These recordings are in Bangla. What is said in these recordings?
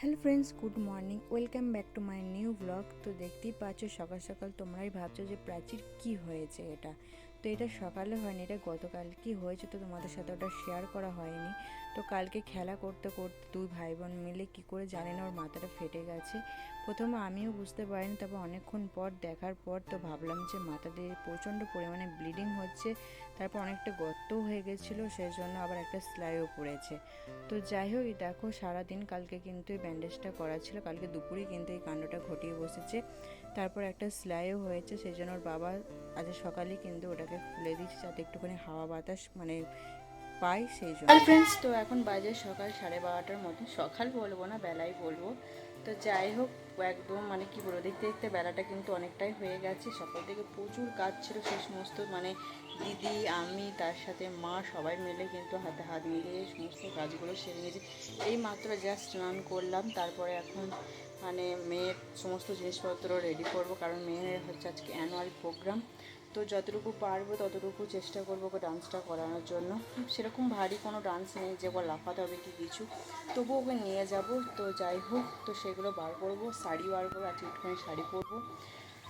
Hello friends, good morning, welcome back to my new blog. তো দেখতেই পাচ্ছ, সকাল সকাল তোমরাই ভাবছ যে প্রাচীর কি হয়েছে এটা। তো এটা সকালে হয়নি, এটা গতকাল কি হয়েছে তো তোমাদের সাথে ওটা শেয়ার করা হয়নি। তো কালকে খেলা করতে করতে দুই ভাই বোন মিলে কি করে জানি না, ওর মাথাটা ফেটে গেছে। প্রথমে আমিও বুঝতে পারিনি, তারপর অনেকক্ষণ পর দেখার পর তো ভাবলাম যে মাথা দিয়ে প্রচণ্ড পরিমাণে ব্লিডিং হচ্ছে, তারপর অনেকটা গর্তও হয়ে গেছিল সেই জন্য আবার একটা স্লাইও পড়েছে। তো যাই হোক, দেখো সারাদিন কালকে কিন্তু এই ব্যান্ডেজটা করা ছিল, কালকে দুপুরে কিন্তু এই কাণ্ডটা ঘটিয়ে বসেছে। তারপর একটা স্লাইও হয়েছে সেই জন্য ওর বাবা আজ সকালে কিন্তু ওটাকে খুলে দিচ্ছে যাতে একটুখানি হাওয়া বাতাস মানে পাই সেই জন্য। ফ্রেন্ডস তো এখন বাজে সকাল সাড়ে বারোটার মতো সকাল বলব না বেলায় বলব। তো যাই হোক, একদম মানে কি বলব, দেখতে দেখতে বেলাটা কিন্তু অনেকটাই হয়ে গেছে। সকাল থেকে প্রচুর কাজ ছিল সেই সমস্ত মানে দিদি, আমি, তার সাথে মা সবাই মিলে কিন্তু হাতে হাত মিলিয়ে সমস্ত কাজগুলো সেরে নিয়েছি। এই মাত্র জাস্ট স্নান করলাম, তারপরে এখন মানে মেয়ের সমস্ত জিনিসপত্র রেডি করব, কারণ মেয়ের হচ্ছে আজকে অ্যানুয়াল প্রোগ্রাম তো যতটুকু পারব ততটুকু চেষ্টা করব ওকে ডান্সটা করানোর জন্য। সেরকম ভারী কোনো ডান্স নেই যে ওকে লাফাতে হবে কি কিছু। তবু ওকে নিয়ে যাব, তো যাই হোক, তো সেগুলো বার করব, শাড়ি বার করব আজকে একটুখানি শাড়ি পরবো।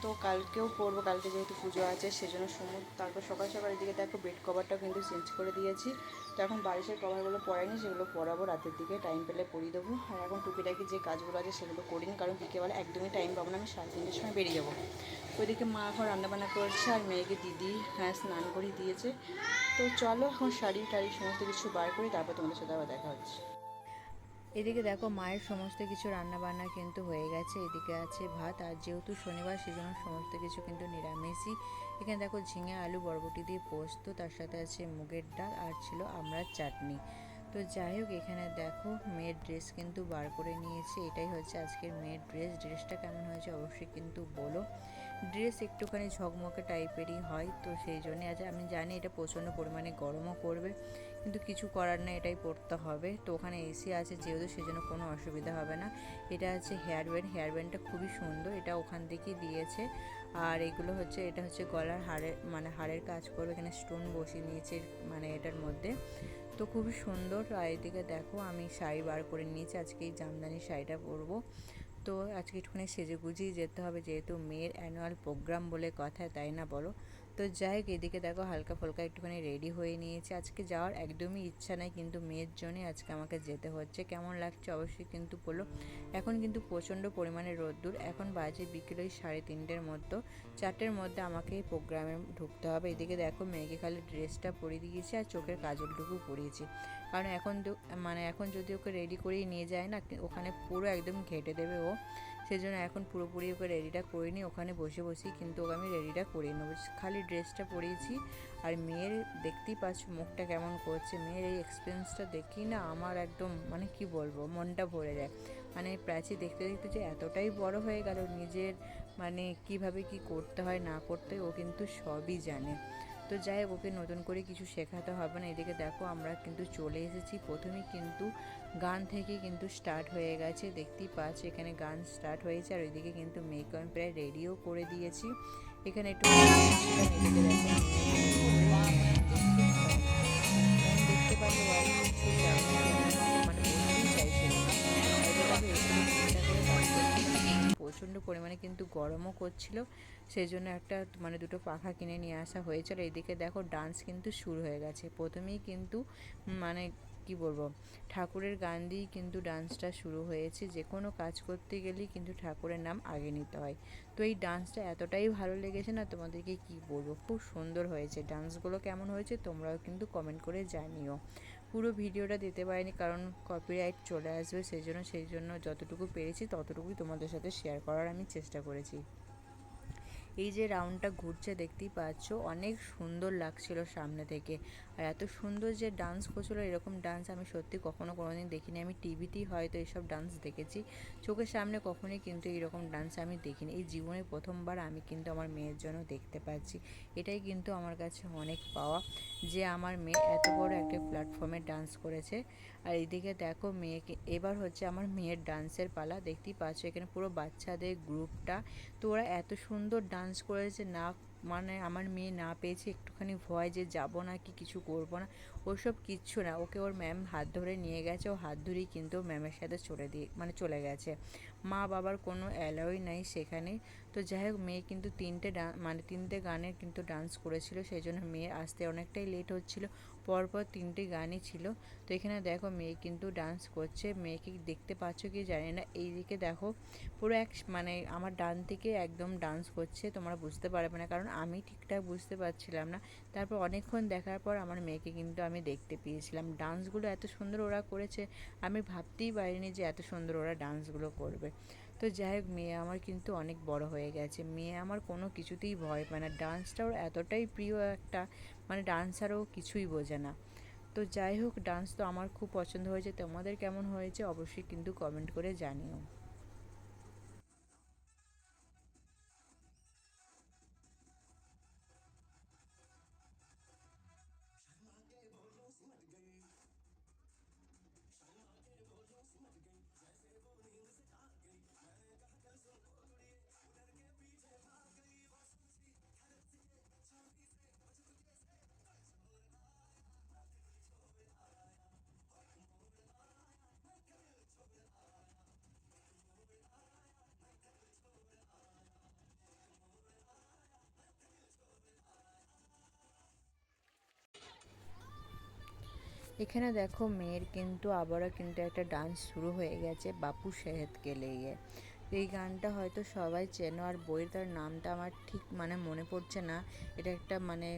তো কালকেও পরবো, কালকে যেহেতু পুজো আছে, সেজন্য সমুদ্র, তারপর সকাল সকাল দিকে দেখো বেড কভারটাও কিন্তু চেঞ্জ করে দিয়েছি। তো এখন বারিশের কভারগুলো পরাইনি, সেগুলো পরাবো, রাতের দিকে টাইম পেলে পরিয়ে দেবো। আর এখন টুকিটাকি যে কাজগুলো আছে, সেগুলো করিনি কারণ বিকেবেলা একদমই টাইম পাবো না, আমি সাড়ে তিনটের সময় বেরিয়ে যাব। ওইদিকে মা এখন রান্নাবান্না করছে, আর মেয়েকে দিদি হ্যাঁ স্নান করিয়ে দিয়েছে। তো চলো, এখন শাড়ি টাড়ি সমস্ত কিছু বার করি, তারপর তোমাদের সাথে আবার দেখা হচ্ছে। এদিকে দেখো মায়ের সমস্ত কিছু রান্না বান্না কিন্তু হয়ে গেছে, এদিকে আছে ভাত, আর যেহেতু শনিবার সেজন্য সমস্ত কিছু কিন্তু নিরামিষই। এখানে দেখো ঝিঙে, আলু, বরবটি দিয়ে পোস্ত, তার সাথে আছে মুগের ডাল, আর ছিল আমড়ার চাটনি। তো যাই হোক, এখানে দেখো মেয়ের ড্রেস কিন্তু বার করে নিয়েছে, এটাই হচ্ছে আজকের মেয়ের ড্রেস। ড্রেসটা কেমন হয়েছে অবশ্যই কিন্তু বলো। ড্রেস একটুখানি ঝকমকে টাইপেরই হয়, তো সেই জন্যে আজ আমি জানি এটা প্রচণ্ড পরিমাণে গরমও করবে কিন্তু কিছু করার না এটাই পড়তে হবে। তো ওখানে এসি আছে যেহেতু, সেজন্য কোনো অসুবিধা হবে না। এটা হচ্ছে হেয়ার ব্যান্ড হেয়ার ব্যান্ডটা খুবই সুন্দর, এটা ওখান থেকেই দিয়েছে। আর এগুলো হচ্ছে, এটা হচ্ছে গলার হাড়ের মানে হাড়ের কাজ করবে, এখানে স্টোন বসিয়ে নিয়েছে মানে এটার মধ্যে। তো খুবই সুন্দর, আর এদিকে দেখো আমি শাড়ি বার করে নিয়েছি, আজকে এই জামদানি শাড়িটা পরবো। তো আজকে একটুখানি সেজে গুজিয়ে যেতে হবে, যেহেতু মেয়ের অ্যানুয়াল প্রোগ্রাম বলে কথা, তাই না বলো? তো যাই হোক, এদিকে দেখো হালকা ফুলকা একটুখানি রেডি হয়ে নিয়েছে। আজকে যাওয়ার একদমই ইচ্ছা নাই, কিন্তু মেয়ের জন্যে আজকে আমাকে যেতে হচ্ছে। কেমন লাগছে অবশ্যই কিন্তু বলো। এখন কিন্তু প্রচণ্ড পরিমাণে রোদ্দুর। এখন বাজে বিকেল ওই সাড়ে তিনটের মতো। চারটের মধ্যে আমাকে প্রোগ্রামে ঢুকতে হবে। এদিকে দেখো মেয়েকে খালি ড্রেসটা পরিয়ে দিয়েছি আর চোখের কাজলটুকু পরিয়েছি। কারণ এখন মানে এখন যদি ওকে রেডি করেই নিয়ে যায় না, ওখানে পুরো একদম ঘেটে দেবে ও। সেজন্য এখন পুরোপুরি ওকে রেডিটা করিনি ওখানে বসে বসেই কিন্তু ওকে আমি রেডিটা করিয়ে নেব। খালি ড্রেসটা পরিয়েছি। আর মেয়ের দেখতেই পাচ্ছ মুখটা কেমন করছে। মেয়ের এই এক্সপিরিয়েন্সটা দেখি না আমার একদম মানে কি বলব, মনটা ভরে যায়। মানে প্রাচী দেখতে দেখতে যে এতটাই বড় হয়ে গেল, নিজের মানে কীভাবে কি করতে হয় না করতে হয়, ও কিন্তু সবই জানে। তো যাই হোক ওকে নতুন করে কিছু শেখাতে হবে না এদিকে দেখো আমরা কিন্তু চলে এসেছি প্রথমে কিন্তু গান থেকে কিন্তু স্টার্ট হয়ে গেছে দেখতেই পাচ্ছি এখানে গান স্টার্ট হয়েছে আর ওইদিকে কিন্তু আমি প্রায় রেডিও করে দিয়েছি এখানে একটু দেখতে পাচ্ছি প্রচণ্ড পরিমাণে কিন্তু গরমও করছিল। সেই জন্য একটা মানে দুটো পাখা কিনে নিয়ে আসা হয়েছিল। এইদিকে দেখো ডান্স কিন্তু শুরু হয়ে গেছে। প্রথমেই কিন্তু মানে কি বলব, ঠাকুরের গান দিয়েই কিন্তু ডান্সটা শুরু হয়েছে। যে কোনো কাজ করতে গেলেই কিন্তু ঠাকুরের নাম আগে নিতে হয়। তো এই ডান্সটা এতটাই ভালো লেগেছে না, তোমাদেরকে কি বলব? খুব সুন্দর হয়েছে। ডান্সগুলো কেমন হয়েছে তোমরাও কিন্তু কমেন্ট করে জানিও। পুরো ভিডিওটা দিতে পারিনি, কারণ কপিরাইট চলে আসবে, সেই জন্য সেই জন্য যতটুকু পেরেছি ততটুকুই তোমাদের সাথে শেয়ার করার আমি চেষ্টা করেছি। এই যে রাউন্ডটা ঘুরছে দেখতেই পাচ্ছ, অনেক সুন্দর লাগছিল সামনে থেকে। আর এত সুন্দর যে ডান্স করছিল, এরকম ডান্স আমি সত্যি কখনো কোনোদিন দেখিনি। আমি টিভিতেই হয়তো এইসব ডান্স দেখেছি, চোখের সামনে কখনোই কিন্তু এইরকম ডান্স আমি দেখিনি। এই জীবনে প্রথমবার আমি কিন্তু আমার মেয়ের জন্য দেখতে পাচ্ছি। এটাই কিন্তু আমার কাছে অনেক পাওয়া যে আমার মেয়ে এত বড় একটা প্ল্যাটফর্মে ডান্স করেছে। আর এইদিকে দেখো মেয়েকে, এবার হচ্ছে আমার মেয়ের ডান্সের পালা। দেখতেই পাচ্ছ এখানে পুরো বাচ্চাদের গ্রুপটা তো ওরা এত সুন্দর ডান্স করেছে না মানে আমার মেয়ে না পেয়েছে একটুখানি ভয় যে যাব না কি কিছু করব না, ওসব কিচ্ছু না। ওকে ওর ম্যাম হাত ধরে নিয়ে গেছে, ও হাত ধরেই কিন্তু ম্যামের সাথে চলে দিয়ে মানে চলে গেছে। মা বাবার কোনো অ্যালাউই নাই সেখানে। তো যাই হোক, মেয়ে কিন্তু তিনটে মানে তিনটে গানের কিন্তু ডান্স করেছিল, সেই জন্য মেয়ে আসতে অনেকটাই লেট হচ্ছিল। পরপর তিনটে গানই ছিল। তো এখানে দেখো মেয়ে কিন্তু ডান্স করছে। মেয়েকে দেখতে পাচ্ছ কি জানি না। এইদিকে দেখো পুরো এক মানে আমার ডান থেকে একদম ডান্স করছে। তোমরা বুঝতে পারবে না। কারণ আমি ঠিকঠাক বুঝতে পারছিলাম না। তারপর অনেকক্ষণ দেখার পর আমার মেয়েকে কিন্তু আমি দেখতে পেয়েছিলাম। ডান্সগুলো এত সুন্দর ওরা করেছে। আমি ভাবতেই পারিনি যে এত সুন্দর ওরা ডান্সগুলো করবে। তো যাই হোক, মেয়ে আমার কিন্তু অনেক বড় হয়ে গেছে। মেয়ে আমার কোনো কিছুতেই ভয় পায় না। ডান্সটা ওর এতটাই প্রিয় একটা মানে ডান্সারও কিছুই বোঝে না। তো যাই হোক, ডান্স তো আমার খুব পছন্দ হয়েছে। তোমাদের কেমন হয়েছে অবশ্যই কিন্তু কমেন্ট করে জানিও। এখানে দেখো মেয়ের কিন্তু আবারও কিন্তু একটা ডান্স শুরু হয়ে গেছে, বাপু সেহেদকে লেগে। এই গানটা হয়তো সবাই চেনো আর বইয়ের তার নামটা আমার ঠিক মানে মনে পড়ছে না। এটা একটা মানে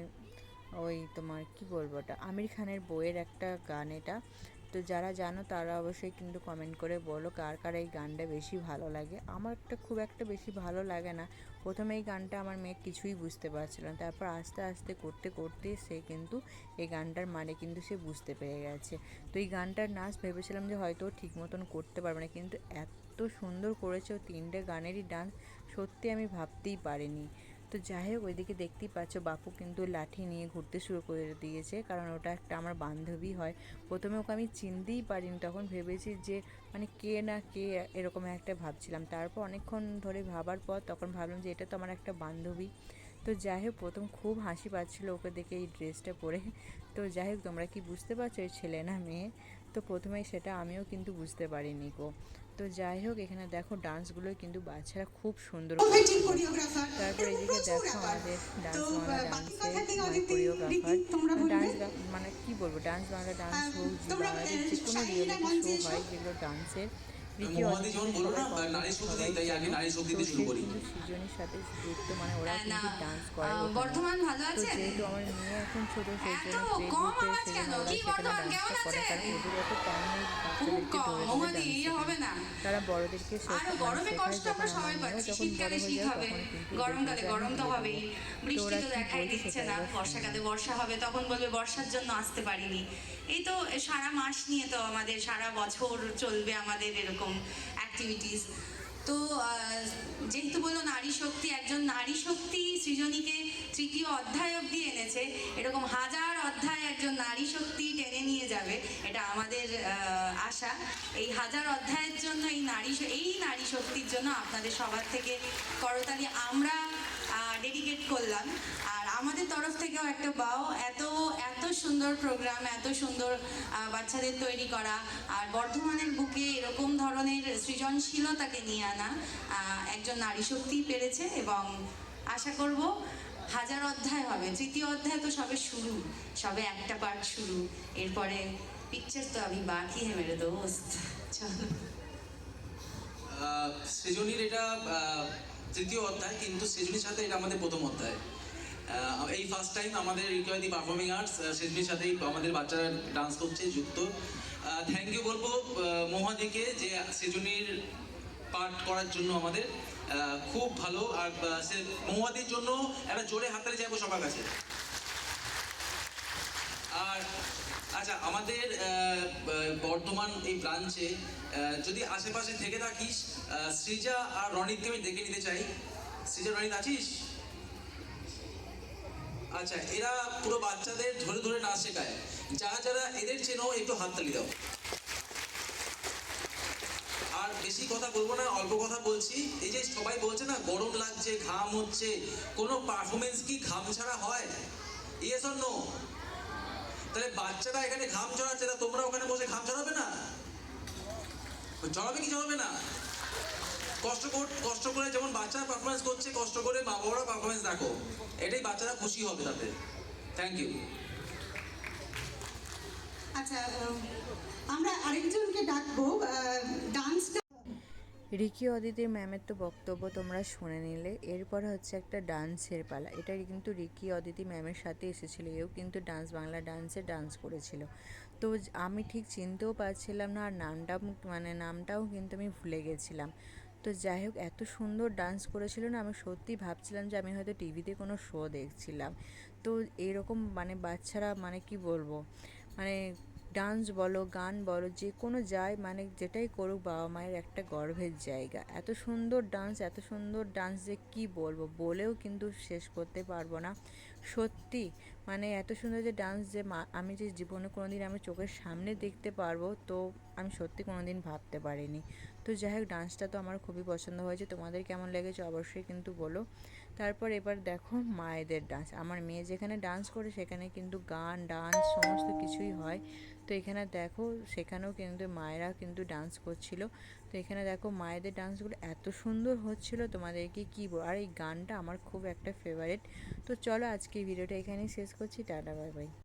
ওই তোমার কি বলব ওটা? আমির খানের বইয়ের একটা গান এটা। তো যারা জানো তারা অবশ্যই কিন্তু কমেন্ট করে বলো কার কার এই গানটা বেশি ভালো লাগে। আমার একটা খুব একটা বেশি ভালো লাগে না। প্রথমে এই গানটা আমার মেয়ে কিছুই বুঝতে পারছিল না। তারপর আস্তে আস্তে করতে করতে সে কিন্তু এই গানটার মানে কিন্তু সে বুঝতে পেরে গেছে। তো এই গানটার নাচ ভেবেছিলাম যে হয়তো ঠিক মতন করতে পারবে না। কিন্তু এত সুন্দর করেছে ও তিনটে গানেরই ডান্স সত্যি আমি ভাবতেই পারিনি। তো যাই হোক, ওইদিকে দেখতেই পাচ্ছ বাপু কিন্তু লাঠি নিয়ে ঘুরতে শুরু করে দিয়েছে। কারণ ওটা একটা আমার বান্ধবী হয়। প্রথমে ওকে আমি চিনতেই পারিনি, তখন ভেবেছি যে মানে কে না কে এরকম একটা ভাবছিলাম। তারপর অনেকক্ষণ ধরে ভাবার পর তখন ভাবলাম যে, এটা তো আমার একটা বান্ধবী। তো যাই হোক, প্রথম খুব হাসি পাচ্ছিল ওকে দেখে এই ড্রেসটা পরে। তো যাই হোক, তোমরা কি বুঝতে পারছ, এই ছেলে না মেয়ে? তো প্রথমেই সেটা আমিও কিন্তু বুঝতে পারিনি গো। তো যাই হোক এখানে দেখো ডান্সগুলো কিন্তু বাচ্চারা খুব সুন্দর তারপরে তারপর এদিকে দেখো আমাদের ডান্স বাংলা ডান্সের কোরিওগ্রাফার ডান্স মানে কি বলব ডান্স বাংলা ডান্স হোক জি বাংলাদেশ যে কোনো রিয়েলিটি শো হয় যেগুলো ডান্সের সৃজনের সাথে যুক্ত মানে ওরা কিন্তু ডান্স করে বর্ধমান ভালো যেহেতু আমার মেয়ে এখন ছোট সেই জন্য ডান্স ইয়ে হবে না। তারা বড়দেরকে গরমে শেখায় কষ্ট আমরা সবাই পাচ্ছি। শীতকালে শীত হবে। গরমকালে গরম তো হবেই। বৃষ্টি তো দেখাই দিচ্ছে না। বর্ষাকালে বর্ষা হবে তখন বলবে বর্ষার জন্য আসতে পারিনি। এই তো সারা মাস নিয়ে তো আমাদের, সারা বছর চলবে আমাদের এরকম অ্যাক্টিভিটিস তো যেহেতু বলল নারী শক্তি, একজন নারী শক্তি সৃজনীকে তৃতীয় অধ্যায় অবধি এনেছে, এরকম হাজার অধ্যায় একজন নারী শক্তি টেনে নিয়ে যাবে, এটা আমাদের আশা। এই হাজার অধ্যায়ের জন্য, এই নারী এই নারী শক্তির জন্য আপনাদের সবার থেকে করতালি আমরা ডেডিকেট করলাম। আমাদের তরফ থেকেও একটা বাও, এত এত সুন্দর প্রোগ্রাম এত সুন্দর বাচ্চাদের তৈরি করা, আর বর্ধমানের বুকে এরকম ধরনের সৃজনশীলতাকে নিয়ে আনা একজন নারী শক্তি পেরেছে এবং আশা করব হাজার অধ্যায় হবে। তৃতীয় অধ্যায় তো সবে শুরু, সবে একটা পার্ট শুরু। এরপরে পিকচার তো আমি বাকি হে মেরে দোস্ত। সৃজনীর এটা তৃতীয় অধ্যায়, কিন্তু সৃজনীর সাথে এটা আমাদের প্রথম অধ্যায়। এই ফার্স্ট টাইম আমাদের রিকোয়ারি পারফর্মিং আর্টস সৃজনীর সাথেই আমাদের বাচ্চারা ডান্স করছে যুক্ত। থ্যাংক ইউ বলব মহাদিকে যে সৃজনীর পাঠ করার জন্য আমাদের। খুব ভালো আর সে মহুয়াদির জন্য একটা জোরে হাততালি যাব সবার কাছে। আর আচ্ছা আমাদের আহ, ব- বর্ধমান এই ব্রাঞ্চে যদি আশেপাশে থেকে থাকিস সৃজা আর রনিতকে আমি দেখে নিতে চাই। সৃজা রনিত আছিস? আচ্ছা এরা পুরো বাচ্চাদের ধরে ধরে না শেখায়। যারা যারা এদের চেনো, একটু হাততালি দাও। আর বেশি কথা বলব না, অল্প কথা বলছি। এই যে সবাই বলছে না, গরম লাগছে, ঘাম হচ্ছে, কোনো পারফরমেন্স কি ঘাম ছাড়া হয়? ইয়েস অর নো তাহলে বাচ্চারা এখানে ঘাম ঝরাচ্ছে তোমরা ওখানে বসে ঘাম ঝরাবে না? ঝরাবে কি ঝরাবে না? কষ্ট কর কষ্ট করে যেমন বাচ্চারা পারফরমেন্স করছে কষ্ট করে মা বাবারা পারফরমেন্স দেখো। এটাই বাচ্চারা খুশি হবে তাতে। থ্যাংক ইউ আচ্ছা আমরা আরেকজনকে ডাকবো ডান্সটা রিকি অদিতি ম্যামের তো বক্তব্য তোমরা শুনে নিলে। এরপর হচ্ছে একটা ডান্সের পালা। এটা কিন্তু রিকি অদিতি ম্যামের সাথে এসেছিল। এও কিন্তু ডান্স বাংলা ডান্সে ডান্স করেছিল। তো আমি ঠিক চিনতেও পারছিলাম না আর নামটা মানে নামটাও কিন্তু আমি ভুলে গেছিলাম। তো যাই হোক, এত সুন্দর ডান্স করেছিল না, আমি সত্যি ভাবছিলাম যে আমি হয়তো টিভিতে কোনো শো দেখছিলাম। তো এরকম মানে বাচ্চারা মানে কি বলব? মানে ডান্স বলো, গান বলো, যে কোনো যায় মানে যেটাই করুক বাবা মায়ের একটা গর্বের জায়গা। এত সুন্দর ডান্স এত সুন্দর ডান্স যে কি বলব? বলেও কিন্তু শেষ করতে পারব না। সত্যি মানে এত সুন্দর যে ডান্স যে আমি যে জীবনে কোনো দিন আমি চোখের সামনে দেখতে পারব, তো আমি সত্যি কোনো দিন ভাবতে পারিনি। তো যাই হোক ডান্সটা তো আমার খুবই পছন্দ হয়েছে। তোমাদের কেমন লেগেছে অবশ্যই কিন্তু বলো। তারপর এবার দেখো মায়েদের ডান্স আমার মেয়ে যেখানে ডান্স করে, সেখানে কিন্তু গান ডান্স সমস্ত কিছুই হয়। তো এখানে দেখো, সেখানেও কিন্তু মায়েরা কিন্তু ডান্স করছিল। তো এখানে দেখো মায়েদের ডান্সগুলো এত সুন্দর হচ্ছিল। তোমাদেরকে কী আর এই গানটা আমার খুব একটা ফেভারিট তো চলো আজকে ভিডিওটা এখানেই শেষ করছি। Tata bye bye